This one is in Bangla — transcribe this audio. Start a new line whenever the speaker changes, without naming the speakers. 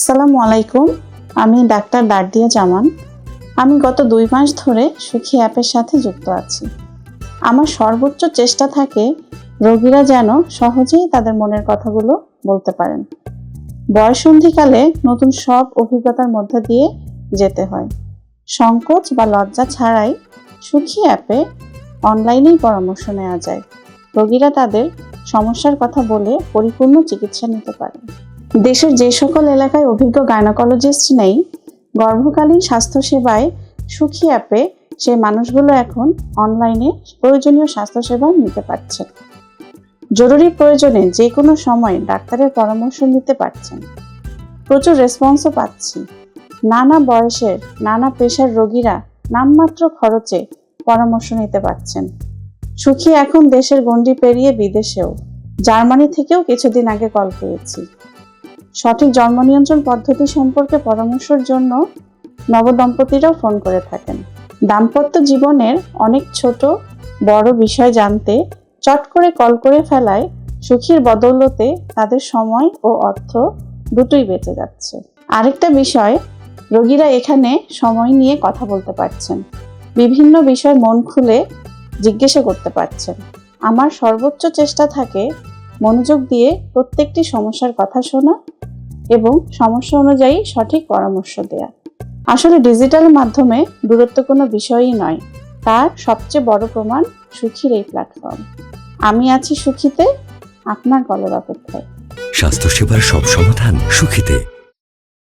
আসসালামু আলাইকুম, আমি ডাক্তার দার্দিয়া জামান। আমি গত দুই মাস ধরে সুখী অ্যাপের সাথে যুক্ত আছি। আমার সর্বোচ্চ চেষ্টা থাকে রোগীরা যেন সহজেই তাদের মনের কথাগুলো বলতে পারেন। বয়সন্ধিকালে নতুন সব অভিজ্ঞতার মধ্যে দিয়ে যেতে হয়। সংকোচ বা লজ্জা ছাড়াই সুখী অ্যাপে অনলাইনেই পরামর্শ নেওয়া যায়। রোগীরা তাদের সমস্যার কথা বলে পরিপূর্ণ চিকিৎসা নিতে পারেন দেশের যে সকল এলাকায় অভিজ্ঞ গাইনোকোলজিস্ট নেই, গর্ভকালীন স্বাস্থ্যসেবায় সুখী অ্যাপে সেই মানুষগুলো এখন অনলাইনে প্রয়োজনীয় স্বাস্থ্যসেবা নিতে পারছেন। জরুরি প্রয়োজনে যে কোনো সময় ডাক্তারের পরামর্শ নিতে পারছেন। প্রচুর রেসপন্সও পাচ্ছি। নানা বয়সের, নানা পেশার রোগীরা নামমাত্র খরচে পরামর্শ নিতে পারছেন। সুখী এখন দেশের গণ্ডি পেরিয়ে বিদেশেও। জার্মানি থেকেও কিছুদিন আগে কল পেয়েছি সঠিক জন্ম নিয়ন্ত্রণ পদ্ধতি সম্পর্কে পরামর্শের জন্য নবদম্পতিরাও ফোন করে থাকেন। দাম্পত্য জীবনের অনেক ছোট, বড় বিষয় জানতে চট করে কল করে ফেলায় সুখীর বদৌলতে তাদের সময় ও অর্থ দুটোই বেঁচে যাচ্ছে। আরেকটা বিষয়, রোগীরা এখানে সময় নিয়ে কথা বলতে পারছেন। বিভিন্ন বিষয় মন খুলে জিজ্ঞাসা করতে পারছেন। আমার সর্বোচ্চ চেষ্টা থাকে মনোযোগ দিয়ে প্রত্যেকটি সমস্যার কথা শোনা এবং সমস্যা অনুযায়ী সঠিক পরামর্শ দেয়া। আসলে ডিজিটাল মাধ্যমে দূরত্ব কোনো বিষয়ই নয়, তার সবচেয়ে বড় প্রমাণ সুখীর এই প্ল্যাটফর্ম আমি আছি সুখীতে, আপনার কলের অপেক্ষায়।
স্বাস্থ্যসেবার সব সমাধান সুখিতে।